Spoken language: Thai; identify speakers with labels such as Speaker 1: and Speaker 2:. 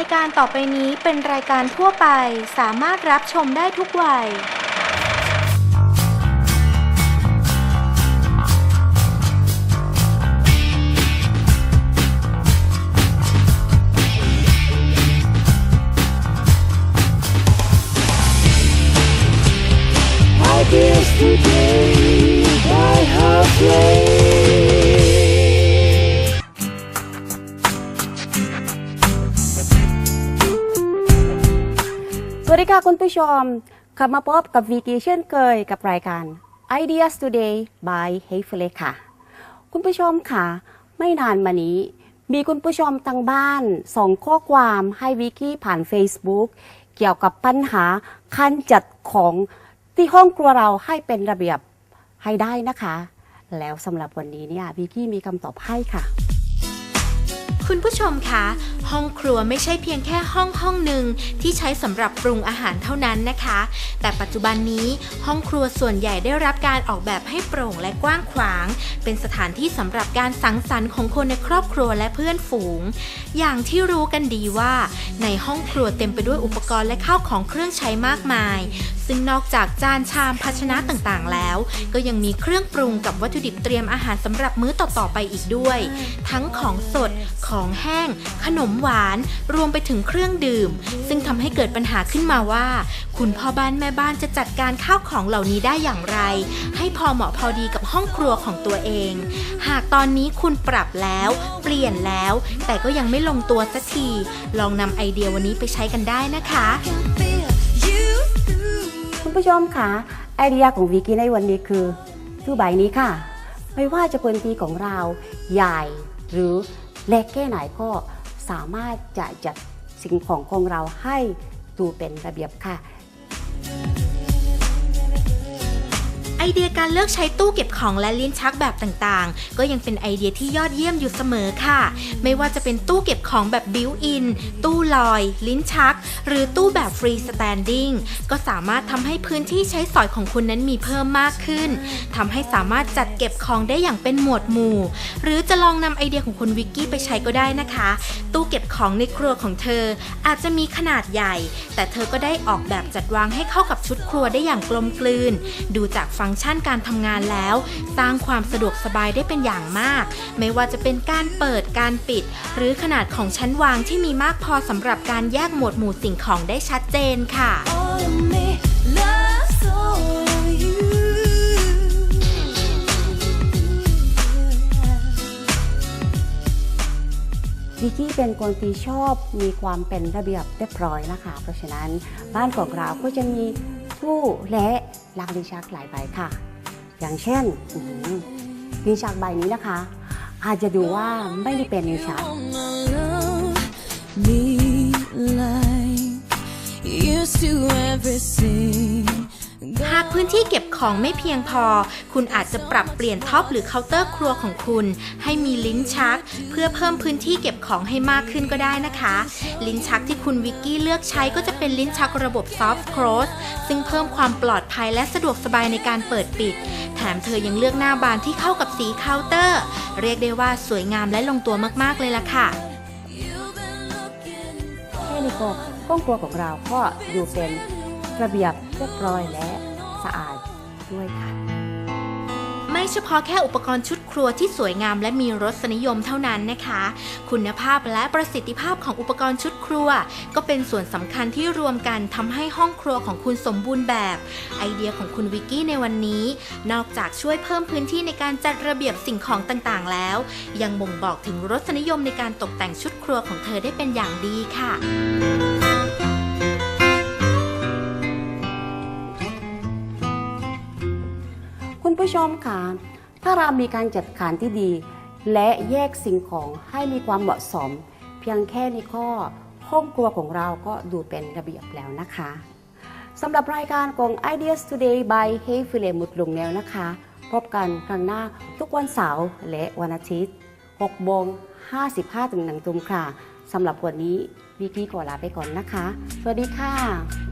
Speaker 1: ายการต่อไปนี้เป็นรายการทั่วไปสามารถรับชมได้ทุกวัย
Speaker 2: Ideas today by Halfway.
Speaker 3: ดีค่ะคุณผู้ชมกลับมาพบกับวีกีเช่นเคยกับรายการ Ideas Today by h e y f l e ค่ะ คุณผู้ชมค่ะ ไม่นานมานี้ มีคุณผู้ชมทางบ้านส่งข้อความให้วิกกี้ผ่าน Facebook เกี่ยวกับปัญหาการจัดของที่ห้องครัวเราให้เป็นระเบียบให้ได้นะคะ แล้วสำหรับวันนี้เนี่ยวิกกี้มีคำตอบให้ค่ะ
Speaker 1: คุณผู้ชมคะ ห้องครัวไม่ใช่เพียงแค่ห้องห้องหนึ่งที่ใช้สำหรับปรุงอาหารเท่านั้นนะคะ แต่ปัจจุบันนี้ห้องครัวส่วนใหญ่ได้รับการออกแบบให้โปร่งและกว้างขวาง เป็นสถานที่สำหรับการสังสรรค์ของคนในครอบครัวและเพื่อนฝูง อย่างที่รู้กันดีว่า ในห้องครัวเต็มไปด้วยอุปกรณ์และข้าวของเครื่องใช้มากมาย ซึ่งนอกจากจานชามภาชนะต่างๆ แล้ว ก็ยังมีเครื่องปรุงกับวัตถุดิบเตรียมอาหารสำหรับมื้อต่อๆไปอีกด้วย ทั้งของสดของแห้ง ขนมหวาน รวมไปถึงเครื่องดื่ม ซึ่งทำให้เกิดปัญหาขึ้นมาว่า คุณพ่อบ้านแม่บ้านจะจัดการข้าวของเหล่านี้ได้อย่างไร ให้พอเหมาะพอดีกับห้องครัวของตัวเอง หากตอนนี้คุณปรับแล้ว เปลี่ยนแล้ว แต่ก็ยังไม่ลงตัวสักที ลองนำไอเดียวันนี้ไปใช้กันได้นะคะ
Speaker 3: คุณผู้ชมคะไอเดียของวิกกี้ในวันนี้คือคือใบนี้ค่ะ ไม่ว่าจะเป็นทีของเรา ใหญ่หรือ และแค่ไหนก็สามารถจะจัดสิ่งของของเราให้ดูเป็นระเบียบค่ะ
Speaker 1: เดียการเลือกใช้ตู้เก็บของและลิ้นชักแบบต่างๆ ก็ยังเป็นไอเดียที่ยอดเยี่ยมอยู่เสมอค่ะ ไม่ว่าจะเป็นตู้เก็บของแบบบิวอิน ตู้ลอย ลิ้นชัก หรือตู้แบบฟรีสแตนดิ้ง ก็สามารถทำให้พื้นที่ใช้สอยของคุณนั้นมีเพิ่มมากขึ้น ทำให้สามารถจัดเก็บของได้อย่างเป็นหมวดหมู่ หรือจะลองนำไอเดียของคุณวิกกี้ไปใช้ก็ได้นะคะ ตู้เก็บของในครัวของเธอ อาจจะมีขนาดใหญ่ แต่เธอก็ได้ออกแบบจัดวางให้เข้ากับชุดครัวได้อย่างกลมกลืน ดูจากฟังก์ชันการทำงานแล้ว สร้างความสะดวกสบายได้เป็นอย่างมาก ไม่ว่าจะเป็นการเปิดการปิด หรือขนาดของชั้นวางที่มีมากพอสำหรับการแยกหมวดหมู่สิ่งของได้ชัดเจนค่ะ
Speaker 3: วิกกี้เป็นคนที่ชอบมีความเป็นระเบียบเรียบร้อยนะคะ เพราะฉะนั้นบ้านของเราก็จะมีตู้และลักลิ้นชักหลายใบค่ะ อย่างเช่นอื้อหือลิ้นชักใบนี้นะคะ อาจจะดูว่าไม่ได้เป็นลิ้นชัก
Speaker 2: Wanna love me like you to everything.
Speaker 1: หาก พื้นที่เก็บของไม่เพียงพอ คุณอาจจะปรับเปลี่ยนท็อปหรือเคาน์เตอร์ครัวของคุณ ให้มีลิ้นชัก เพื่อเพิ่มพื้นที่เก็บของให้มากขึ้นก็ได้นะคะ ลิ้นชักที่คุณวิกกี้เลือกใช้ก็จะเป็นลิ้นชักระบบ Soft Close ซึ่งเพิ่มความปลอดภัยและสะดวกสบายในการเปิดปิด แถมเธอยังเลือกหน้าบานที่เข้ากับสีเคาน์เตอร์ เรียกได้ว่าสวยงามและลงตัวมากๆเลยล่ะค่ะ
Speaker 3: แค่นี้ก็ห้องครัวของเราก็ดูเป็นระเบียบเรียบร้อยและ สะอาดด้วยค่ะ
Speaker 1: ไม่เฉพาะแค่อุปกรณ์ชุดครัวที่สวยงามและมีรสนิยมเท่านั้นนะคะ คุณภาพและประสิทธิภาพของอุปกรณ์ชุดครัว ก็เป็นส่วนสำคัญที่รวมกันทำให้ห้องครัวของคุณสมบูรณ์แบบ ไอเดียของคุณวิกกี้ในวันนี้ นอกจากช่วยเพิ่มพื้นที่ในการจัดระเบียบสิ่งของต่างๆ แล้ว ยังบ่งบอกถึงรสนิยมในการตกแต่งชุดครัวของเธอได้เป็นอย่างดีค่ะ
Speaker 3: ผู้ชมค่ะถ้าเรามีการจัดการที่ดี และแยกสิ่งของให้มีความเหมาะสม เพียงแค่นี้ก็ห้องครัวของเราก็ดูเป็นระเบียบแล้วนะคะสำหรับรายการของ Ideas Today by Hey f i l e มุดลงแล้วนะคะ พบกันครั้งหน้าทุกวันเสาร์และวันอาทิตย์6โมง55ถึง1ทุ่มค่ะสำหรับวันนี้วิกกี้ขอลาไปก่อนนะคะ สวัสดีค่ะ